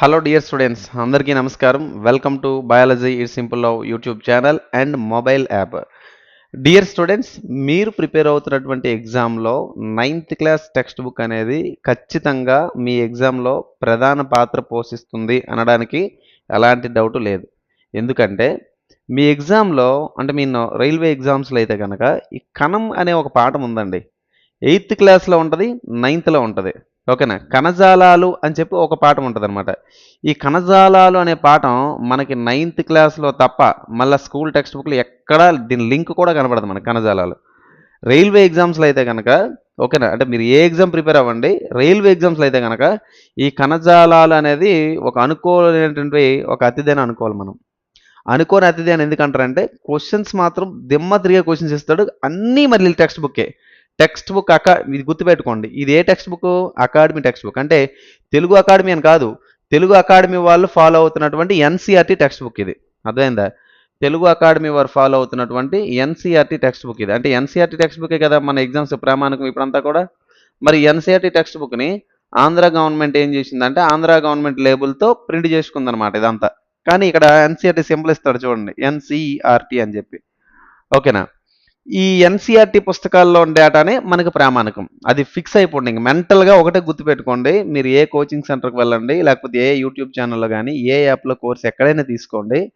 Hello dear students అందరికీ నమస్కారం. Welcome to biology it simple love YouTube channel and mobile app dear students మీరు prepare అవుతున్నటువంటి ఎగ్జామ్లో ninth class text book అనేది ఖచ్చితంగా మీ ఎగ్జామ్లో ప్రధాన పాత్ర పోషిస్తుంది అనడానికి ఎలాంటి డౌట్ లేదు. ఎందుకంటే మీ ఎగ్జామ్లో అంటే మీ రైల్వే ఎగ్జామ్స్లో అయితే కనుక ఈ కణం అనే ఒక పాఠం ఉందండి. ఎయిత్ క్లాస్లో ఉంటుంది నైన్త్లో ఉంటుంది. ఓకేనా? కణజాలాలు అని చెప్పి ఒక పాఠం ఉంటుంది అనమాట ఈ కణజాలాలు అనే పాఠం మనకి నైన్త్ క్లాస్లో తప్ప మళ్ళీ స్కూల్ టెక్స్ట్ బుక్లో ఎక్కడా దీని లింక్ కూడా కనబడదు మనకి కణజాలాలు. రైల్వే ఎగ్జామ్స్లో అయితే కనుక ఓకేనా? అంటే మీరు ఏ ఎగ్జామ్ ప్రిపేర్ అవ్వండి రైల్వే ఎగ్జామ్స్లో అయితే కనుక ఈ కణజాలాలు అనేది ఒక అనుకోలేనటువంటి ఒక అతిథిని అనుకోవాలి మనం. అనుకోని అతిథి అని ఎందుకంటారంటే క్వశ్చన్స్ మాత్రం దిమ్మ తిరిగే క్వశ్చన్స్ ఇస్తాడు అన్నీ మళ్ళీ టెక్స్ట్ బుక్కే. టెక్స్ట్ బుక్ అకా ఇది గుర్తుపెట్టుకోండి. ఇది ఏ text book academy text book అంటే తెలుగు అకాడమీ అని కాదు. తెలుగు అకాడమీ వాళ్ళు ఫాలో అవుతున్నటువంటి ఎన్సీఆర్టీ టెక్స్ట్ బుక్ ఇది. అర్థమైందా? తెలుగు అకాడమీ వారు ఫాలో అవుతున్నటువంటి ఎన్సీఆర్టీ టెక్స్ట్ బుక్ ఇది. అంటే ఎన్సీఆర్టీ టెక్స్ట్ బుకే కదా మన ఎగ్జామ్స్ ప్రామాణికం ఇప్పుడంతా కూడా? మరి ఎన్సీఆర్టీ టెక్స్ట్ బుక్ని ఆంధ్ర గవర్నమెంట్ ఏం చేసిందంటే ఆంధ్ర గవర్నమెంట్ లేబుల్తో ప్రింట్ చేసుకుందనమాట ఇదంతా. కానీ ఇక్కడ ఎన్సీఆర్టీ సింపుల్ ఇస్తాడు చూడండి. ఎన్సీఆర్టీ అని చెప్పి. ఓకేనా? ఈ ఎన్సీఆర్టీ పుస్తకాల్లో డేటానే మనకు ప్రామాణికం. అది ఫిక్స్ అయిపోండి. ఇంక మెంటల్గా ఒకటే గుర్తుపెట్టుకోండి. మీరు ఏ కోచింగ్ సెంటర్కి వెళ్ళండి లేకపోతే ఏ యూట్యూబ్ ఛానల్లో కానీ ఏ యాప్లో కోర్స్ ఎక్కడైనా తీసుకోండి.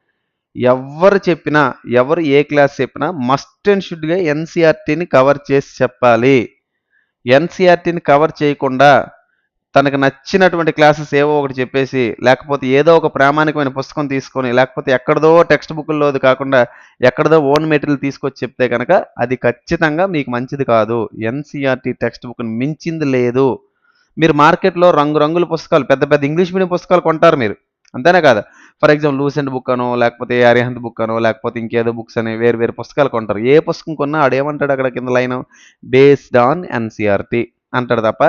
ఎవరు చెప్పినా ఎవరు ఏ క్లాస్ చెప్పినా మస్ట్ అండ్ షుడ్గా ఎన్సీఆర్టీని కవర్ చేసి చెప్పాలి. ఎన్సీఆర్టీని కవర్ చేయకుండా తనకు నచ్చినటువంటి క్లాసెస్ ఏవో ఒకటి చెప్పేసి లేకపోతే ఏదో ఒక ప్రామాణికమైన పుస్తకం తీసుకొని లేకపోతే ఎక్కడదో టెక్స్ట్ బుక్లోది కాకుండా ఎక్కడదో ఓన్ మెటీరియల్ తీసుకొచ్చి చెప్తే కనుక అది ఖచ్చితంగా మీకు మంచిది కాదు. ఎన్సీఆర్టీ టెక్స్ట్ బుక్ని మించింది లేదు. మీరు మార్కెట్లో రంగురంగుల పుస్తకాలు పెద్ద పెద్ద ఇంగ్లీష్ మీడియం పుస్తకాలు కొంటారు మీరు. అంతేనే కాదు? ఫర్ ఎగ్జాంపుల్ లూసెంట్ బుక్ అనో లేకపోతే అరిహంత్ బుక్ అనో లేకపోతే ఇంకేదో బుక్స్ అని వేరు వేరు పుస్తకాలు కొంటారు. ఏ పుస్తకం కొన్నా ఆడేమంటాడు అక్కడ కింద లైన్? బేస్డ్ ఆన్ ఎన్సీఆర్టీ అంటాడు తప్ప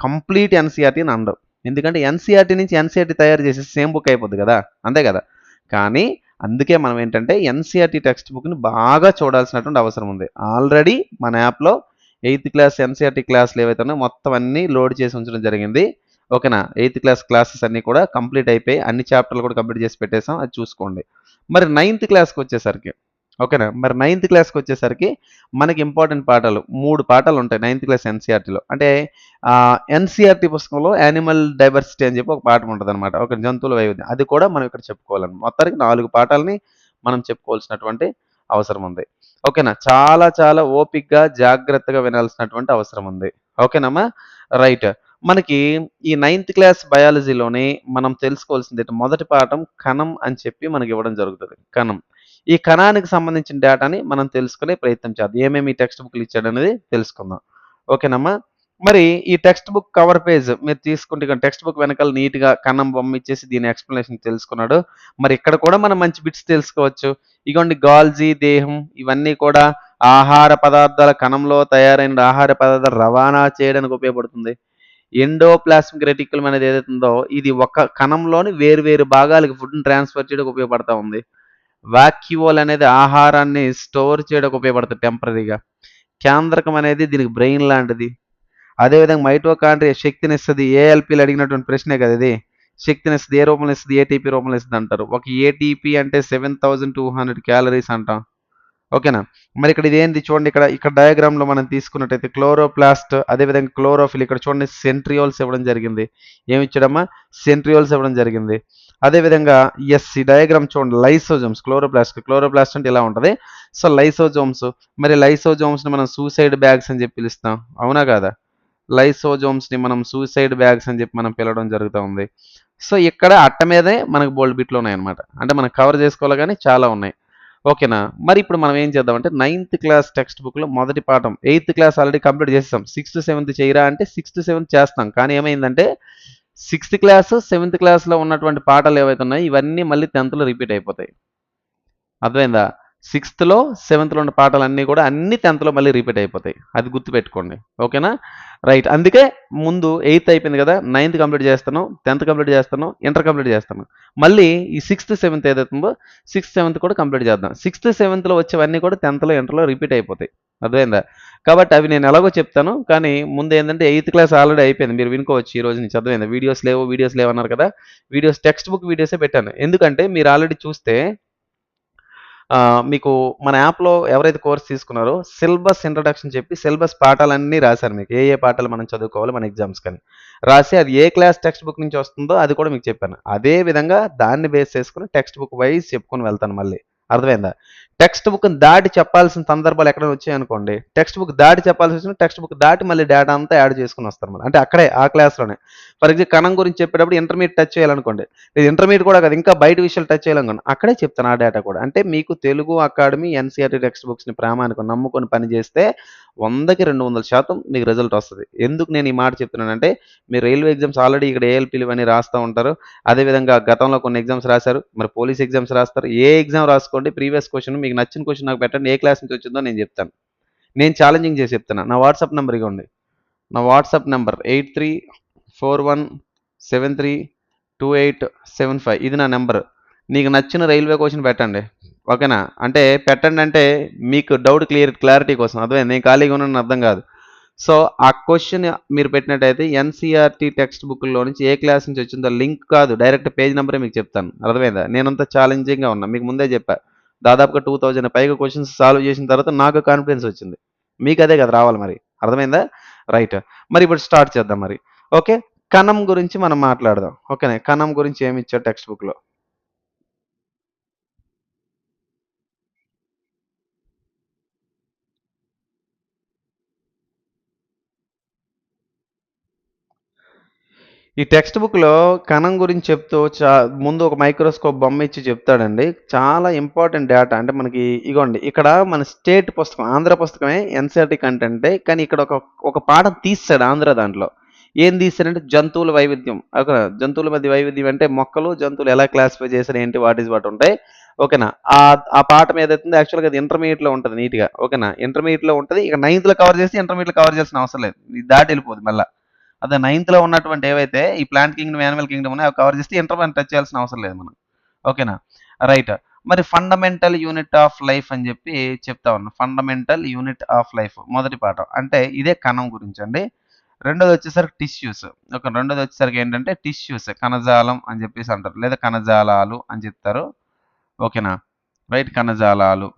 కంప్లీట్ ఎన్సీఆర్టీని అండవు ఎందుకంటే ఎన్సీఆర్టీ నుంచి ఎన్సీఆర్టీ తయారు చేసి సేమ్ బుక్ అయిపోద్ది కదా? అంతే కదా? కానీ అందుకే మనం ఏంటంటే ఎన్సీఆర్టీ టెక్స్ట్ బుక్ని బాగా చూడాల్సినటువంటి అవసరం ఉంది. ఆల్రెడీ మన యాప్లో ఎయిత్ క్లాస్ ఎన్సీఆర్టీ క్లాసులు ఏవైతే ఉన్నాయో మొత్తం అన్నీ లోడ్ చేసి ఉంచడం జరిగింది. ఓకేనా? ఎయిత్ క్లాస్ క్లాసెస్ అన్నీ కూడా కంప్లీట్ అయిపోయి అన్ని చాప్టర్లు కూడా కంప్లీట్ చేసి పెట్టేసాం. అది చూసుకోండి. మరి నైన్త్ క్లాస్కి వచ్చేసరికి ఓకేనా? మరి నైన్త్ క్లాస్కి వచ్చేసరికి మనకి ఇంపార్టెంట్ పాఠాలు మూడు పాఠాలు ఉంటాయి నైన్త్ క్లాస్ ఎన్సీఆర్టీలో అంటే ఎన్సీఆర్టీ పుస్తకంలో యానిమల్ డైవర్సిటీ అని చెప్పి ఒక పాఠం ఉంటుంది అనమాట ఒక జంతువుల వైవిధ్యం. అది కూడా మనం ఇక్కడ చెప్పుకోవాలని మొత్తానికి నాలుగు పాఠాలని మనం చెప్పుకోవాల్సినటువంటి అవసరం ఉంది. ఓకేనా? చాలా చాలా ఓపిక్గా జాగ్రత్తగా వినాల్సినటువంటి అవసరం ఉంది. ఓకేనమ్మా? రైట్. మనకి ఈ నైన్త్ క్లాస్ బయాలజీలోనే మనం తెలుసుకోవాల్సింది మొదటి పాఠం కణం అని చెప్పి మనకి ఇవ్వడం జరుగుతుంది. కణం. ఈ కణానికి సంబంధించిన డేటాని మనం తెలుసుకునే ప్రయత్నం చేద్దాం. ఏమేమి టెక్స్ట్ బుక్లు ఇచ్చాడు అనేది తెలుసుకుందాం. ఓకేనమ్మా? మరి ఈ టెక్స్ట్ బుక్ కవర్ పేజ్ మీరు తీసుకుంటే టెక్స్ట్ బుక్ వెనకాల నీట్గా కన్నం బొమ్మ ఇచ్చేసి దీని ఎక్స్ప్లెనేషన్ తెలుసుకున్నాడు. మరి ఇక్కడ కూడా మనం మంచి బిట్స్ తెలుసుకోవచ్చు. ఇగోండి గాల్జీ దేహం ఇవన్నీ కూడా ఆహార పదార్థాల కణంలో తయారైన ఆహార పదార్థాలు రవాణా చేయడానికి ఉపయోగపడుతుంది. ఎండోప్లాస్మిక్ రెటిక్యులం అనేది ఏదైతుందో ఉందో ఇది ఒక కణంలోని వేరు వేరు భాగాలకు ఫుడ్ని ట్రాన్స్ఫర్ చేయడానికి ఉపయోగపడతా ఉంది. వాక్యూవల్ అనేది ఆహారాన్ని స్టోర్ చేయడానికి ఉపయోగపడుతుంది టెంపరీగా. కేంద్రకం అనేది దీనికి బ్రెయిన్ లాంటిది. అదేవిధంగా మైటోకాండ్రియా శక్తిని ఇస్తుంది ఏఎల్పీలు అడిగినటువంటి ప్రశ్నే కదా ఇది. శక్తిని ఇస్తుంది ఏ రూపంలో ఇస్తుంది? ఏటీపీ రూపంలో ఇస్తుంది అంటారు. ఒక ఏటీపీ అంటే seven thousand two hundred calories అంటాం. ఓకేనా? మరి ఇక్కడ ఇదేంటి చూడండి ఇక్కడ ఇక్కడ డయాగ్రామ్లో మనం తీసుకున్నట్టయితే క్లోరోప్లాస్ట్ అదేవిధంగా క్లోరోఫిల్ ఇక్కడ చూడండి సెంట్రియోల్స్ ఇవ్వడం జరిగింది. ఏమి ఇచ్చాడమ్మా? సెంట్రియోల్స్ ఇవ్వడం జరిగింది. అదేవిధంగా ఎస్ ఈ డయాగ్రామ్ చూడండి లైసోజోమ్స్ క్లోరోప్లాస్ట్ క్లోరోప్లాస్ట్ అంటే ఇలా ఉంటుంది. సో లైసోజోమ్స్ మరి లైసోజోమ్స్ని మనం సూసైడ్ బ్యాగ్స్ అని చెప్పి పిలుస్తాం. అవునా కదా? లైసోజోమ్స్ని మనం సూసైడ్ బ్యాగ్స్ అని చెప్పి మనం పిలవడం జరుగుతూ ఉంది. సో ఇక్కడ అట్ట మీదే మనకు బోల్డ్ బిట్లు ఉన్నాయన్నమాట అంటే మనం కవర్ చేసుకోవాలి కానీ చాలా ఉన్నాయి. ఓకేనా? మరి ఇప్పుడు మనం ఏం చేద్దామంటే నైన్త్ క్లాస్ టెక్స్ట్ బుక్లో మొదటి పాఠం ఎయిత్ క్లాస్ ఆల్రెడీ కంప్లీట్ చేస్తాం సిక్స్త్ సెవెంత్ చేయరా అంటే సిక్స్త్ సెవెంత్ చేస్తాం. కానీ ఏమైందంటే సిక్స్త్ క్లాస్ సెవెంత్ క్లాస్లో ఉన్నటువంటి పాఠాలు ఏవైతే ఉన్నాయో ఇవన్నీ మళ్ళీ టెన్త్లో రిపీట్ అయిపోతాయి. అర్థమైందా? సిక్స్త్లో సెవెంత్లో ఉన్న పాఠాలు అన్నీ కూడా అన్ని టెన్త్లో మళ్ళీ రిపీట్ అయిపోతాయి. అది గుర్తుపెట్టుకోండి. ఓకేనా? రైట్. అందుకే ముందు ఎయిత్ అయిపోయింది కదా నైన్త్ కంప్లీట్ చేస్తాను టెన్త్ కంప్లీట్ చేస్తాను ఇంటర్ కంప్లీట్ చేస్తాను. మళ్ళీ ఈ సిక్స్త్ సెవెంత్ ఏదైతుందో సిక్స్త్ సెవెంత్ కూడా కంప్లీట్ చేద్దాం. సిక్స్త్ సెవెంత్లో వచ్చేవన్నీ కూడా టెన్త్లో ఇంటర్లో రిపీట్ అయిపోతాయి. అర్థమైందా? కాబట్టి అవి నేను ఎలాగో చెప్తాను కానీ ముందు ఏంటంటే ఎయిత్ క్లాస్ ఆల్రెడీ అయిపోయింది. మీరు వినుకోవచ్చు ఈ రోజు నుంచి అర్థమైందా? వీడియోస్ లేవు వీడియోస్ లేవు అన్నారు కదా. వీడియోస్ టెక్స్ట్ బుక్ వీడియోసే పెట్టాను. ఎందుకంటే మీరు ఆల్రెడీ చూస్తే మీకు మన యాప్లో ఎవరైతే కోర్స్ తీసుకున్నారో సిలబస్ ఇంట్రడక్షన్ చెప్పి సిలబస్ పాఠాలన్నీ రాశారు మీకు. ఏ ఏ పాఠాలు మనం చదువుకోవాలి మన ఎగ్జామ్స్ కానీ. రాసి అది ఏ క్లాస్ టెక్స్ట్ బుక్ నుంచి వస్తుందో అది కూడా మీకు చెప్పాను. అదే విధంగా దాన్ని బేస్ చేసుకుని టెక్స్ట్ బుక్ వైజ్ చెప్పుకొని వెళ్తాను మళ్ళీ. అర్థమైందా? టెక్స్ట్ బుక్ దాటి చెప్పాల్సిన సందర్భాలు ఎక్కడైనా వచ్చాయనుకోండి టెక్స్ట్ బుక్ దాటి చెప్పాల్సి వచ్చిన టెక్స్ట్ బుక్ దాటి మళ్ళీ డేటా అంతా యాడ్ చేసుకుని వస్తారు మళ్ళీ. అంటే అక్కడే ఆ క్లాస్లోనే ఫర్ ఎగ్జాంపుల్ కణం గురించి చెప్పేటప్పుడు ఇంటర్మీడియట్ టచ్ చేయాలనుకోండి. ఇది ఇంటర్మీడియట్ కూడా కాదు ఇంకా బయట విషయాలు టచ్ చేయాలనుకోండి. అక్కడే చెప్తాను ఆ డేటా కూడా. అంటే మీకు తెలుగు అకాడమీ ఎన్సీఆర్టీ టెక్స్ట్ బుక్స్ని ప్రామాణికం నమ్ముకొని పని చేస్తే వందకి రెండు వందల శాతం మీకు రిజల్ట్ వస్తుంది. ఎందుకు నేను ఈ మాట చెప్తున్నానంటే మీరు రైల్వే ఎగ్జామ్స్ ఆల్రెడీ ఇక్కడ ఏఎల్పీలు ఇవన్నీ రాస్తూ ఉంటారు. అదేవిధంగా గతంలో కొన్ని ఎగ్జామ్స్ రాశారు. మరి పోలీస్ ఎగ్జామ్స్ రాస్తారు. ఏ ఎగ్జామ్ రాసుకోండి ప్రీవియస్ క్వశ్చన్ మీకు నచ్చిన క్వశ్చన్ నాకు పెట్టండి ఏ క్లాస్ నుంచి వచ్చిందో నేను చెప్తాను. నేను ఛాలెంజింగ్ చేసి చెప్తాను నా వాట్సాప్ నెంబర్ ఇవ్వండి. నా WhatsApp number eight three four one seven three two eight seven five ఇది నా నెంబర్ నీకు నచ్చిన రైల్వే క్వశ్చన్ పెట్టండి. ఓకేనా? అంటే పెట్టండి అంటే మీకు డౌట్ క్లియర్ క్లారిటీ కోసం. అదే నేను ఖాళీగా ఉన్నాను అర్థం కాదు. సో ఆ క్వశ్చన్ మీరు పెట్టినట్టయితే ఎన్సీఆర్టీ టెక్స్ట్ బుక్లో నుంచి ఏ క్లాస్ నుంచి వచ్చిందో లింక్ కాదు. డైరెక్ట్ పేజ్ నెంబరే మీకు చెప్తాను. అర్థమైందా? నేనంత ఛాలెంజింగ్గా ఉన్నా. మీకు ముందే చెప్పా. దాదాపుగా టూ థౌజండ్ పైగా క్వశ్చన్స్ సాల్వ్ చేసిన తర్వాత నాకు కాన్ఫిడెన్స్ వచ్చింది. మీకు అదే కదా రావాలి మరి. అర్థమైందా? రైట్ మరి ఇప్పుడు స్టార్ట్ చేద్దాం మరి. ఓకే? కణం గురించి మనం మాట్లాడదాం. ఓకేనా? కణం గురించి ఏమి ఇచ్చారు టెక్స్ట్ బుక్లో ఈ టెక్స్ట్ బుక్లో కణం గురించి చెప్తూ చా ముందు ఒక మైక్రోస్కోప్ బొమ్మ ఇచ్చి చెప్తాడండి. చాలా ఇంపార్టెంట్ డేటా. అంటే మనకి ఇగోండి ఇక్కడ మన స్టేట్ పుస్తకం ఆంధ్ర పుస్తకమే ఎన్సీఆర్టీ కంటెంటే కానీ ఇక్కడ ఒక ఒక పాఠం తీస్తాడు ఆంధ్ర దాంట్లో. ఏం తీస్తాడంటే జంతువుల వైవిధ్యం. ఒక జంతువుల మధ్య వైవిధ్యం అంటే మొక్కలు జంతువులు ఎలా క్లాసిఫై చేశారు ఏంటి వాట్ ఈస్ వాట్ ఉంటాయి. ఓకేనా? ఆ ఆ పాఠం ఏదైతుందో యాక్చువల్గా అది ఇంటర్మీడియట్లో ఉంటుంది నీట్గా. ఓకేనా? ఇంటర్మీడియట్లో ఉంటుంది. ఇక నైన్త్లో కవర్ చేసి ఇంటర్మీడియట్లో కవర్ చేయాల్సిన అవసరం లేదు. దాటి వెళ్ళిపోదు మళ్ళీ. అదే నైన్త్లో ఉన్నటువంటి ఏవైతే ఈ ప్లాంట్ కింగ్డమ్ యానిమల్ కింగ్డమ్ ఉన్నాయో కవర్ చేస్తే ఇంటర్మీడియట్ టచ్ చేయాల్సిన అవసరం లేదు మనం ఓకేనా రైట్ మరి ఫండమెంటల్ యూనిట్ ఆఫ్ లైఫ్ అని చెప్పి చెప్తా ఉన్నాను ఫండమెంటల్ యూనిట్ ఆఫ్ లైఫ్ మొదటి పాఠం. అంటే ఇదే కణం గురించి అండి. రెండోది వచ్చేసరికి టిష్యూస్ ఒక రెండోది వచ్చేసరికి ఏంటంటే టిష్యూస్ కణజాలం అని చెప్పేసి అంటారు. లేదా కణజాలాలు అని చెప్తారు. ఓకేనా రైట్ కణజాలాలు.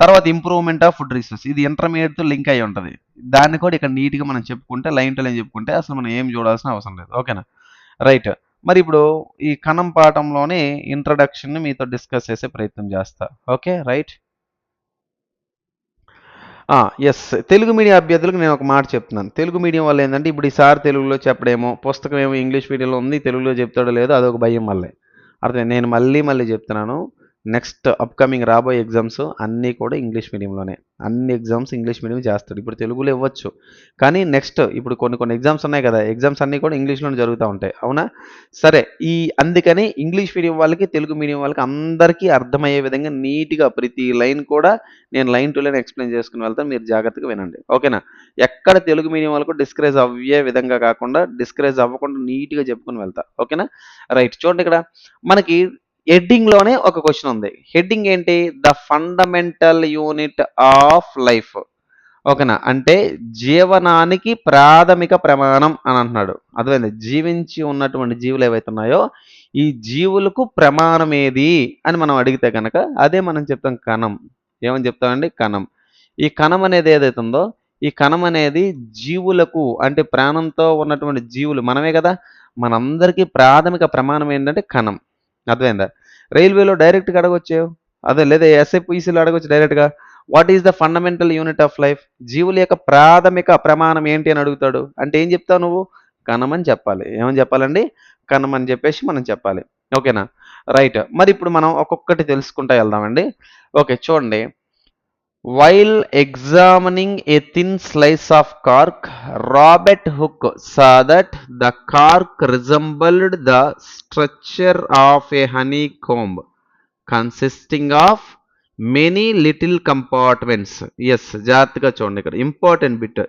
తర్వాత ఇంప్రూవ్మెంట్ ఆఫ్ ఫుడ్ రిసోర్స్ ఇది ఇంటర్మీడియట్తో లింక్ అయి ఉంటుంది. దాన్ని కూడా ఇక్కడ నీట్గా మనం చెప్పుకుంటే లైన్ టు లైన్ చెప్పుకుంటే అసలు మనం ఏం చూడాల్సిన అవసరం లేదు. ఓకేనా రైట్ మరి ఇప్పుడు ఈ కణం పాఠంలోనే ఇంట్రడక్షన్ని మీతో డిస్కస్ చేసే ప్రయత్నం చేస్తా. Okay right yes Telugu medium అభ్యర్థులకు నేను ఒక మాట చెప్తున్నాను. తెలుగు మీడియం వల్ల ఏంటంటే ఇప్పుడు ఈసారి తెలుగులో చెప్పడేమో పుస్తకం ఏమో ఇంగ్లీష్ మీడియంలో ఉంది తెలుగులో చెప్తాడో లేదో అదొక భయం మళ్ళీ అర్థం నేను మళ్ళీ మళ్ళీ చెప్తున్నాను. నెక్స్ట్ అప్కమింగ్ రాబోయే ఎగ్జామ్స్ అన్నీ కూడా ఇంగ్లీష్ మీడియంలోనే అన్ని ఎగ్జామ్స్ ఇంగ్లీష్ మీడియం చేస్తాడు ఇప్పుడు తెలుగులో ఇవ్వచ్చు. కానీ నెక్స్ట్ ఇప్పుడు కొన్ని కొన్ని ఎగ్జామ్స్ ఉన్నాయి కదా. ఎగ్జామ్స్ అన్నీ కూడా ఇంగ్లీష్లోనే జరుగుతూ ఉంటాయి. అవునా? సరే ఈ అందుకని ఇంగ్లీష్ మీడియం వాళ్ళకి తెలుగు మీడియం వాళ్ళకి అందరికీ అర్థమయ్యే విధంగా నీట్గా ప్రతి లైన్ కూడా నేను లైన్ టు లైన్ ఎక్స్ప్లెయిన్ చేసుకుని వెళ్తాను మీరు జాగ్రత్తగా వినండి. ఓకేనా? ఎక్కడ తెలుగు మీడియం వాళ్ళకు డిస్కరేజ్ అవ్వే విధంగా కాకుండా డిస్కరేజ్ అవ్వకుండా నీట్గా చెప్పుకుని వెళ్తా. ఓకేనా? రైట్. చూడండి ఇక్కడ. మనకి హెడ్డింగ్లోనే ఒక క్వశ్చన్ ఉంది. హెడ్డింగ్ ఏంటి? The fundamental unit of life ఓకేనా? అంటే జీవనానికి ప్రాథమిక ప్రమాణం అని అంటున్నాడు. అర్థమైంది? జీవించి ఉన్నటువంటి జీవులు ఏవైతే ఉన్నాయో ఈ జీవులకు ప్రమాణం ఏది అని మనం అడిగితే కనుక అదే మనం చెప్తాం కణం. ఏమని చెప్తామండి? కణం. ఈ కణం అనేది ఏదైతే ఉందో ఈ కణం అనేది జీవులకు అంటే ప్రాణంతో ఉన్నటువంటి జీవులు మనమే కదా? మనందరికీ ప్రాథమిక ప్రమాణం ఏంటంటే కణం. అర్థమైందా? రైల్వేలో డైరెక్ట్గా అడగొచ్చు అదే లేదా ఎస్ఎఫ్ఈసీలో అడగొచ్చు డైరెక్ట్గా. What is the fundamental unit of life? జీవుల యొక్క ప్రాథమిక ప్రమాణం ఏంటి అని అడుగుతాడు. అంటే ఏం చెప్తావు నువ్వు? కణం అని చెప్పాలి. ఏమని చెప్పాలండి? కణం అని చెప్పేసి మనం చెప్పాలి. ఓకేనా? రైట్. మరి ఇప్పుడు మనం ఒక్కొక్కటి తెలుసుకుంటా వెళ్దామండి. ఓకే చూడండి. While examining a thin slice of cork Robert Hooke saw that the cork resembled the structure of a honeycomb consisting of many little compartments yes జాగ్రత్తగా చూడండి ఇక్కడ. ఇంపార్టెంట్ బిట్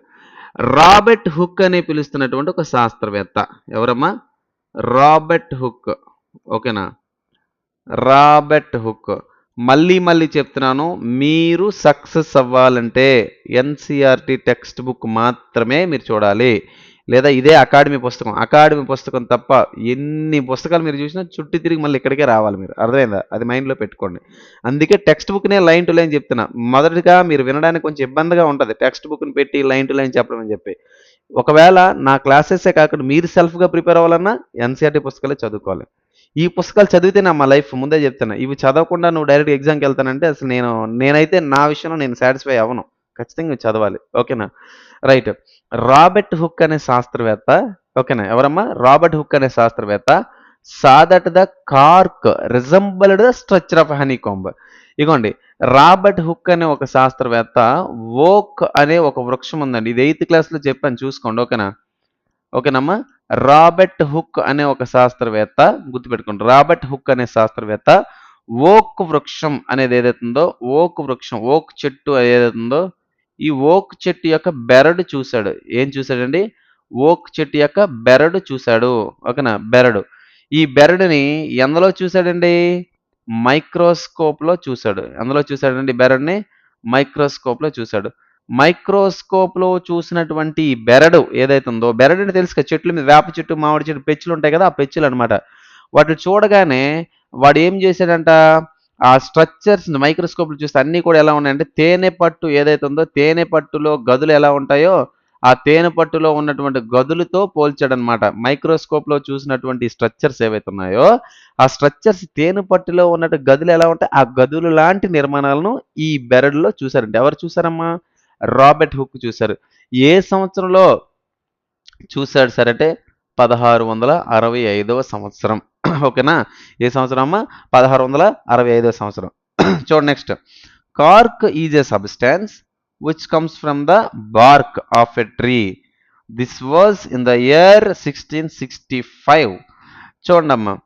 రాబర్ట్ హుక్ అని పిలుస్తున్నటువంటి ఒక శాస్త్రవేత్త. ఎవరమ్మా? రాబర్ట్ హుక్ ఓకేనా Robert Hooke మళ్ళీ మళ్ళీ చెప్తున్నాను మీరు సక్సెస్ అవ్వాలంటే ఎన్సిఆర్టి టెక్స్ట్ బుక్ మాత్రమే మీరు చూడాలి. లేదా ఇదే అకాడమీ పుస్తకం. అకాడమీ పుస్తకం తప్ప ఎన్ని పుస్తకాలు మీరు చూసినా చుట్టి తిరిగి మళ్ళీ ఇక్కడికే రావాలి మీరు. అర్థమైందా? అది మైండ్లో పెట్టుకోండి. అందుకే టెక్స్ట్ బుక్నే లైన్ టు లైన్ చెప్తున్నా. మొదటిగా మీరు వినడానికి కొంచెం ఇబ్బందిగా ఉంటుంది. టెక్స్ట్ బుక్ని పెట్టి లైన్ టు లైన్ చెప్పడం అని చెప్పి. ఒకవేళ నా క్లాసెసే కాకుండా మీరు సెల్ఫ్గా ప్రిపేర్ అవ్వాలన్నా ఎన్సీఆర్టీ పుస్తకాలే చదువుకోవాలి. ఈ పుస్తకాలు చదివితే నా మా లైఫ్ ముందే చెప్తున్నా. ఇవి చదవకుండా నువ్వు డైరెక్ట్ ఎగ్జామ్కి వెళ్తానంటే అసలు నేను నేనైతే నా విషయంలో నేను సాటిస్ఫై అవ్వను. ఖచ్చితంగా ఇవి చదవాలి. ఓకేనా? రైట్. రాబర్ట్ హుక్ అనే శాస్త్రవేత్త ఓకేనా? ఎవరమ్మా? రాబర్ట్ హుక్ అనే శాస్త్రవేత్త saw that the cork resembled the structure of honeycomb ఇగోండి. రాబర్ట్ హుక్ అనే ఒక శాస్త్రవేత్త ఓక్ అనే ఒక వృక్షం ఉందండి. ఇది ఎయిత్ క్లాస్లో చెప్పాను చూసుకోండి. ఓకేనా? ఓకేనమ్మా? రాబర్ట్ హుక్ అనే ఒక శాస్త్రవేత్త గుర్తుపెట్టుకోండి రాబర్ట్ హుక్ అనే శాస్త్రవేత్త ఓక్ వృక్షం అనేది ఏదైతుందో ఓక్ వృక్షం ఓక్ చెట్టు ఏదైతుందో ఈ ఓక్ చెట్టు యొక్క బెరడు చూశాడు. ఏం చూశాడండి? ఓక్ చెట్టు యొక్క బెరడు చూశాడు. ఓకేనా? బెరడు. ఈ బెరడుని ఎందులో చూశాడండి? మైక్రోస్కోప్లో చూశాడు. ఎందులో చూశాడండి బెరడుని? మైక్రోస్కోప్లో చూశాడు. మైక్రోస్కోప్లో చూసినటువంటి బెరడు ఏదైతే ఉందో బెరడు అంటే తెలుసు చెట్ల మీద వేప చెట్టు మామిడి చెట్టు పెచ్చులు ఉంటాయి కదా ఆ పెచ్చులు అనమాట వాటిని చూడగానే వాడు ఏం చేశాడంట? ఆ స్ట్రక్చర్స్ మైక్రోస్కోప్లో చూస్తే అన్నీ కూడా ఎలా ఉన్నాయంటే తేనె పట్టు ఏదైతే ఉందో తేనె పట్టులో గదులు ఎలా ఉంటాయో ఆ తేనె పట్టులో ఉన్నటువంటి గదులతో పోల్చాడనమాట మైక్రోస్కోప్లో చూసినటువంటి స్ట్రక్చర్స్ ఏవైతే ఉన్నాయో ఆ స్ట్రక్చర్స్ తేనె పట్టులో ఉన్నట్టు గదులు ఎలా ఉంటాయి? ఆ గదులు లాంటి నిర్మాణాలను ఈ బెరడులో చూసారండి ఎవరు చూసారమ్మా రాబర్ట్ హుక్ చూశారు. ఏ సంవత్సరంలో చూశాడు సార్ అంటే పదహారు వందల అరవై ఐదవ సంవత్సరం. ఓకేనా? ఏ సంవత్సరం అమ్మా? పదహారు వందల అరవై ఐదవ సంవత్సరం. చూడండి next. Cork is a substance which comes from the bark of a tree this was in the year sixteen sixty five చూడండమ్మా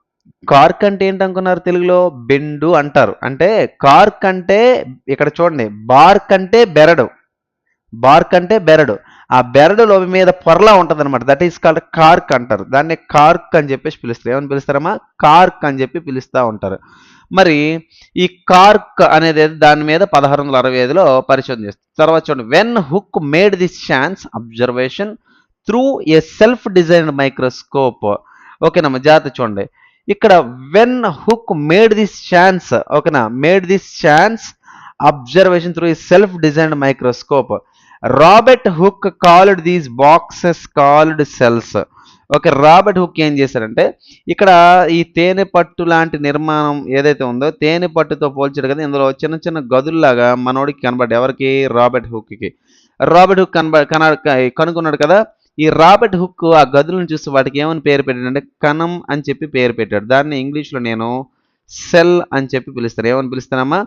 కార్క్ అంటే ఏంటనుకున్నారు తెలుగులో? బెండు అంటారు. అంటే కార్క్ అంటే ఇక్కడ చూడండి బార్క్ అంటే బెరడు. బార్క్ అంటే బెరడు. ఆ బెరడు లోపి మీద పొరలా ఉంటుంది అనమాట దట్ ఈస్ కాల్డ్ కార్క్ అంటారు. దాన్ని కార్క్ అని చెప్పేసి పిలుస్తారు. ఏమని పిలుస్తారమ్మా? కార్క్ అని చెప్పి పిలుస్తూ ఉంటారు. మరి ఈ కార్క్ అనేది దాని మీద పదహారు వందల అరవై ఐదులో పరిశోధన చేస్తారు. తర్వాత చూడండి. When Hooke made this chance observation through a self designed microscope ఓకేనమ్మా జాగ్రత్త చూడండి. ఇక్కడ when Hooke made this chance ఓకేనా? Made this chance observation through ఈ self designed microscope Robert Hooke called these boxes called cells okay Robert Hooke ఏం చేశారంటే ఇక్కడ ఈ తేనె పట్టు లాంటి నిర్మాణం ఏదైతే ఉందో తేనె పట్టుతో పోల్చాడు కదా ఇందులో చిన్న చిన్న గదుల్లాగా మనోడికి కనబడ్డాయి. ఎవరికి? రాబర్ట్ హుక్కి రాబర్ట్ హుక్ కనబ కన కనుక్కున్నాడు కదా ఈ రాబర్ట్ హుక్ ఆ గదులను చూసి వాటికి ఏమని పేరు పెట్టాడంటే కణం అని చెప్పి పేరు పెట్టాడు. దాన్ని ఇంగ్లీష్లో నేను సెల్ అని చెప్పి పిలుస్తారు. ఏమని పిలుస్తానమ్మా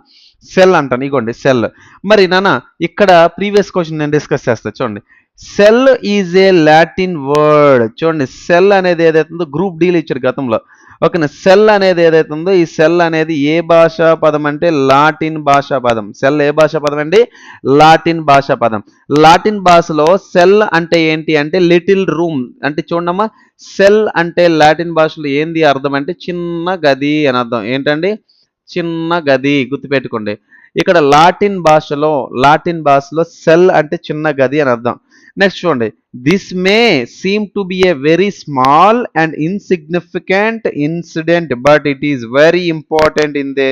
సెల్ అంటాను. ఇగోండి సెల్. మరి నాన్న ఇక్కడ ప్రీవియస్ క్వశ్చన్ నేను డిస్కస్ చేస్తా. చూడండి. Cell is a Latin word. చూడండి సెల్ అనేది ఏదైతుందో గ్రూప్ డీల్ ఇచ్చారు గతంలో. ఓకేనా? సెల్ అనేది ఏదైతుందో ఈ సెల్ అనేది ఏ భాషా పదం అంటే లాటిన్ భాషా పదం. సెల్ ఏ భాషా పదం అండి? లాటిన్ భాషా పదం. లాటిన్ భాషలో సెల్ అంటే ఏంటి అంటే లిటిల్ రూమ్. అంటే చూడమ్మా సెల్ అంటే లాటిన్ భాషలో ఏంది అర్థం అంటే చిన్న గది అని అర్థం. ఏంటండి? చిన్న గది గుర్తుపెట్టుకోండి. ఇక్కడ లాటిన్ భాషలో లాటిన్ భాషలో సెల్ అంటే చిన్న గది అని అర్థం. నెక్స్ట్ చూడండి. This may seem to be a very small and insignificant incident but it is very important in the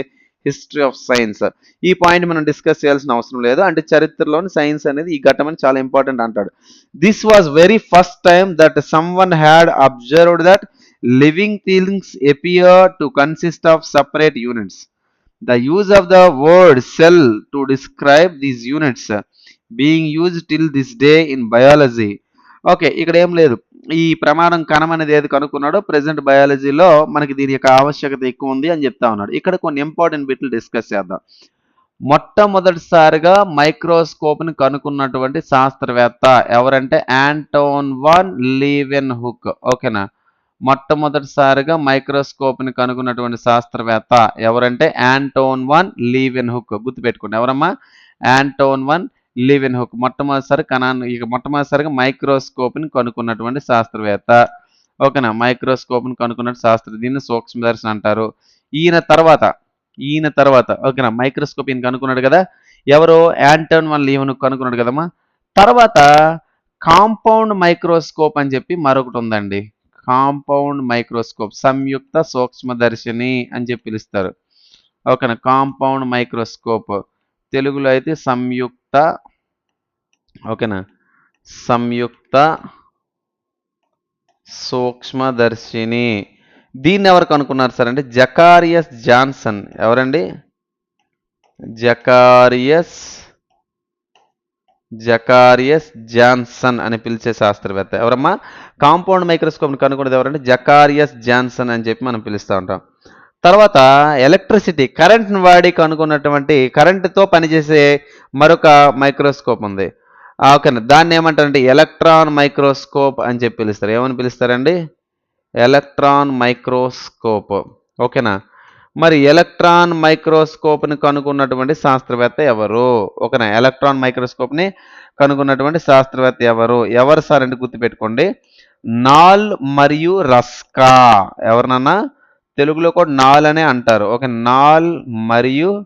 history of science ఈ పాయింట్ మనం డిస్కస్ చేయాల్సిన అవసరం లేదు. అంటే చరిత్రలోని సైన్స్ అనేది ఈ ఘట్టం అని చాలా ఇంపార్టెంట్ అంటాడు. This was very first time that someone had observed that living things appear to consist of separate units the use of the word cell to describe these units being use till this day in biology okay ఇక్కడ ఏం లేదు. ఈ ప్రమాణం కణం అనేది ఏది కనుక్కున్నాడో present బయాలజీలో మనకి దీని యొక్క ఆవశ్యకత ఎక్కువ ఉంది అని చెప్తా ఉన్నాడు. ఇక్కడ కొన్ని ఇంపార్టెంట్ బిట్లు డిస్కస్ చేద్దాం. మొట్టమొదటిసారిగా మైక్రోస్కోప్ని కనుక్కున్నటువంటి శాస్త్రవేత్త ఎవరంటే యాంటోన్ వాన్ లీవెన్ హుక్ ఓకేనా మొట్టమొదటిసారిగా మైక్రోస్కోప్ని కనుక్కున్నటువంటి శాస్త్రవేత్త ఎవరంటే యాంటోన్ వన్ లీవెన్ హుక్ గుర్తుపెట్టుకోండి. ఎవరమ్మా? Anton van Leeuwenhoek. మొట్టమొదటిసారి కణాన్ని ఇక మొట్టమొదటిసారిగా మైక్రోస్కోప్ని కనుక్కున్నటువంటి శాస్త్రవేత్త. ఓకేనా? మైక్రోస్కోప్ని కనుక్కున్న శాస్త్ర దీన్ని సూక్ష్మదర్శనం అంటారు. ఈయన తర్వాత ఈయన తర్వాత ఓకేనా? మైక్రోస్కోప్ ఈయన కనుక్కున్నాడు కదా? ఎవరు? యాంటోన్ వన్ లీవెన్ హుక్ కనుక్కున్నాడు కదమ్మా? తర్వాత కాంపౌండ్ మైక్రోస్కోప్ అని చెప్పి మరొకటి ఉందండి. కాంపౌండ్ మైక్రోస్కోప్ సంయుక్త సూక్ష్మదర్శిని అని చెప్పి పిలుస్తారు. ఓకేనా? Compound microscope. తెలుగులో అయితే సంయుక్త ఓకేనా? సంయుక్త సూక్ష్మదర్శిని. దీన్ని ఎవరు కనుక్కున్నారు సార్ అంటే జకారియస్ జాన్సన్. ఎవరండి? జకారియస్ జకారియస్ జాన్సన్ అని పిలిచే శాస్త్రవేత్త. ఎవరమ్మా? కాంపౌండ్ మైక్రోస్కోప్ని కనుక్కున్నది ఎవరంటే జకారియస్ జాన్సన్ అని చెప్పి మనం పిలుస్తూ ఉంటాం. తర్వాత ఎలక్ట్రిసిటీ కరెంట్ని వాడి కనుక్కున్నటువంటి కరెంటుతో పనిచేసే మరొక మైక్రోస్కోప్ ఉంది. ఓకేనా దాన్ని ఏమంటారంటే ఎలక్ట్రాన్ మైక్రోస్కోప్ అని చెప్పి పిలుస్తారు. ఏమని పిలుస్తారండి? Electron microscope. ఓకేనా? మరి ఎలక్ట్రాన్ మైక్రోస్కోప్ని కనుక్కున్నటువంటి శాస్త్రవేత్త ఎవరు? ఓకేనా? ఎలక్ట్రాన్ మైక్రోస్కోప్ని కనుక్కున్నటువంటి శాస్త్రవేత్త ఎవరు? ఎవరు సార్ అంటే గుర్తుపెట్టుకోండి. నాల్ మరియు రస్కా. ఎవరినన్నా తెలుగులో కూడా నాల్ అనే అంటారు. ఓకే నాల్ మరియు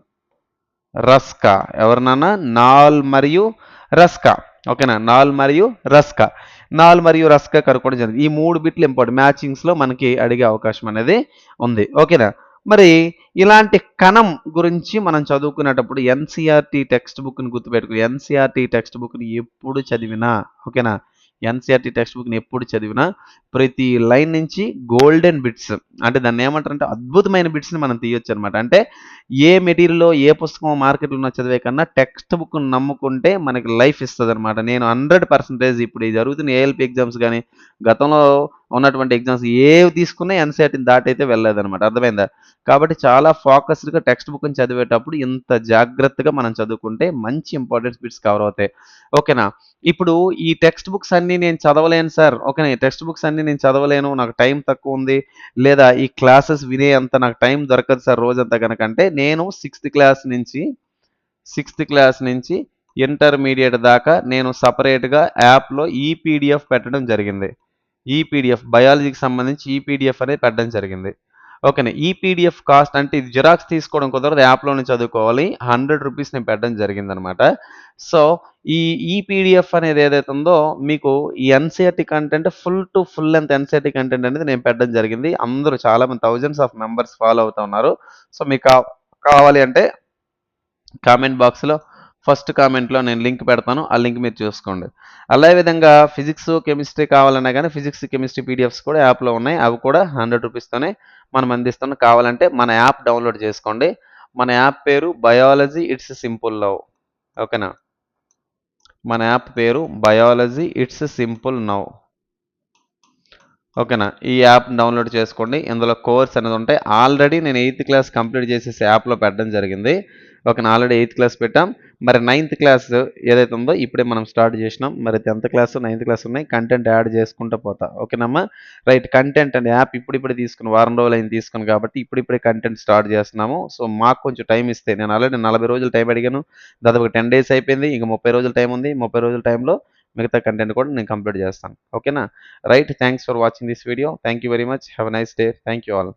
రస్కా. ఎవరినన్నా నాల్ మరియు రస్కా. ఓకేనా నాల్ మరియు రస్కా. నాల్ మరియు రస్కా కనుక్కోవడం జరిగింది. ఈ మూడు బిట్లు ఇంపార్టెంట్. మ్యాచింగ్స్లో మనకి అడిగే అవకాశం అనేది ఉంది. ఓకేనా మరి ఇలాంటి కణం గురించి మనం చదువుకునేటప్పుడు ఎన్సీఆర్టీ టెక్స్ట్ బుక్ని గుర్తుపెట్టుకో. ఎన్సీఆర్టీ టెక్స్ట్ బుక్ని ఎప్పుడు చదివినా. ఓకేనా ఎన్సీఆర్టీ టెక్స్ట్ బుక్ని ఎప్పుడు చదివినా ప్రతి లైన్ నుంచి గోల్డెన్ బిట్స్ అంటే దాన్ని ఏమంటారంటే అద్భుతమైన బిట్స్ని మనం తీయొచ్చు అనమాట అంటే ఏ మెటీరియల్లో ఏ పుస్తకం మార్కెట్లో ఉన్న చదివే కన్నా టెక్స్ట్ బుక్ నమ్ముకుంటే మనకి లైఫ్ ఇస్తుంది అనమాట నేను హండ్రెడ్ పర్సెంటేజ్ ఇప్పుడు జరుగుతున్న ఏఎల్పి ఎగ్జామ్స్ కానీ గతంలో ఉన్నటువంటి ఎగ్జామ్స్ ఏవి తీసుకున్నా ఎన్సీఆర్టీని దాటైతే వెళ్ళలేదన్నమాట. అర్థమైందా? కాబట్టి చాలా ఫోకస్డ్గా టెక్స్ట్ బుక్ని చదివేటప్పుడు ఇంత జాగ్రత్తగా మనం చదువుకుంటే మంచి ఇంపార్టెంట్ బిట్స్ కవర్ అవుతాయి. ఓకేనా ఇప్పుడు ఈ టెక్స్ట్ బుక్స్ అన్నీ నేను చదవలేను సార్ ఓకేనా ఈ టెక్స్ట్ బుక్స్ అన్నీ నేను చదవలేను నాకు టైం తక్కువ ఉంది. లేదా ఈ క్లాసెస్ వినే అంత నాకు టైం దొరకదు సార్ రోజంతా కనుక అంటే నేను సిక్స్త్ క్లాస్ నుంచి సిక్స్త్ క్లాస్ నుంచి ఇంటర్మీడియట్ దాకా నేను సపరేట్గా యాప్లో ఈపీడిఎఫ్ పెట్టడం జరిగింది. ఈపీడిఎఫ్ బయాలజీకి సంబంధించి ఈపీడిఎఫ్ అనేది పెట్టడం జరిగింది. ఓకేనా ఈపీడిఎఫ్ కాస్ట్ అంటే ఇది జిరాక్స్ తీసుకోవడం కుదరదు యాప్లోనే చదువుకోవాలి హండ్రెడ్ రూపీస్ నేను పెట్టడం జరిగింది అనమాట సో ఈ ఈపీడిఎఫ్ అనేది ఏదైతే ఉందో మీకు ఈ NCERT content full to full length NCERT content అనేది నేను పెట్టడం జరిగింది. అందరూ చాలా మంది థౌజండ్స్ ఆఫ్ మెంబర్స్ ఫాలో అవుతా ఉన్నారు. సో మీకు కావాలి అంటే కామెంట్ బాక్స్లో ఫస్ట్ కామెంట్లో నేను లింక్ పెడతాను ఆ లింక్ మీరు చూసుకోండి. అదే విధంగా ఫిజిక్స్ కెమిస్ట్రీ కావాలన్నా కానీ ఫిజిక్స్ కెమిస్ట్రీ పీడిఎఫ్స్ కూడా యాప్లో ఉన్నాయి. అవి కూడా హండ్రెడ్ రూపీస్తోనే మనం అందిస్తున్నాం కావాలంటే మన యాప్ డౌన్లోడ్ చేసుకోండి. మన యాప్ పేరు బయాలజీ ఇట్స్ సింపుల్ లవ్ ఓకేనా? మన యాప్ పేరు బయాలజీ ఇట్స్ సింపుల్ నవ్ ఓకేనా? ఈ యాప్ డౌన్లోడ్ చేసుకోండి. ఇందులో కోర్స్ అనేది ఉంటాయి. ఆల్రెడీ నేను ఎయిత్ క్లాస్ కంప్లీట్ చేసేసి యాప్లో పెట్టడం జరిగింది. ఓకేనా ఆల్రెడీ ఎయిత్ క్లాస్ పెట్టాం. మరి నైన్త్ క్లాస్ ఏదైతే ఉందో ఇప్పుడే మనం స్టార్ట్ చేసినాం. మరి టెన్త్ క్లాస్ నైన్త్ క్లాస్ ఉన్నాయి. కంటెంట్ యాడ్ చేసుకుంటూ పోతా. ఓకేనమ్మా? రైట్ కంటెంట్ అండ్ యాప్ ఇప్పుడిప్పుడే తీసుకుని వారం రోజులు అయింది తీసుకుని కాబట్టి ఇప్పుడిప్పుడే కంటెంట్ స్టార్ట్ చేస్తున్నాము. సో మాకు కొంచెం టైం ఇస్తే నేను ఆల్రెడీ నలభై రోజులు టైం అడిగాను. దాదాపు టెన్ డేస్ అయిపోయింది. ఇంకా ముప్పై రోజులు టైం ఉంది. ముప్పై రోజుల టైంలో మిగతా కంటెంట్ కూడా నేను కంప్లీట్ చేస్తాను. ఓకేనా? Right thanks for watching this video. Thank you very much. Have nice day. Thank you all.